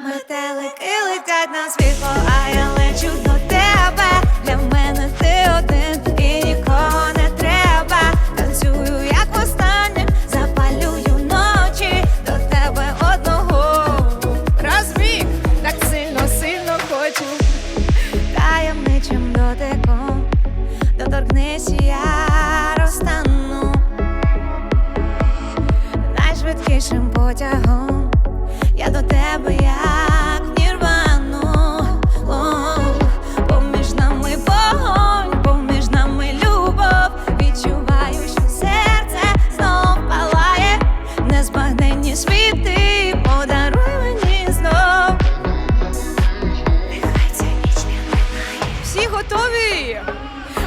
Метелики летять на світло, а я лечу до тебе. Для мене ти один і нікого не треба. Танцюю, як востаннє, запалюю ночі до тебе одного. Розбіг, так сильно, сильно хочу. Таємничим дотиком доторкнись, я розтану найшвидкішим потягом.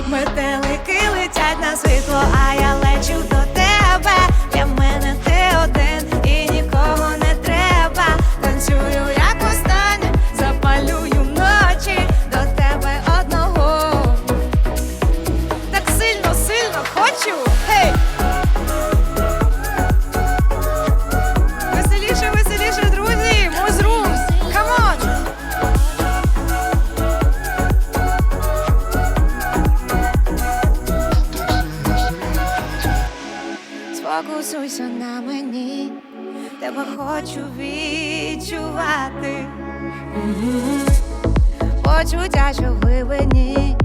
Метелики Сфокусуйся на мені, тебе хочу відчувати. Почуття, що в глибині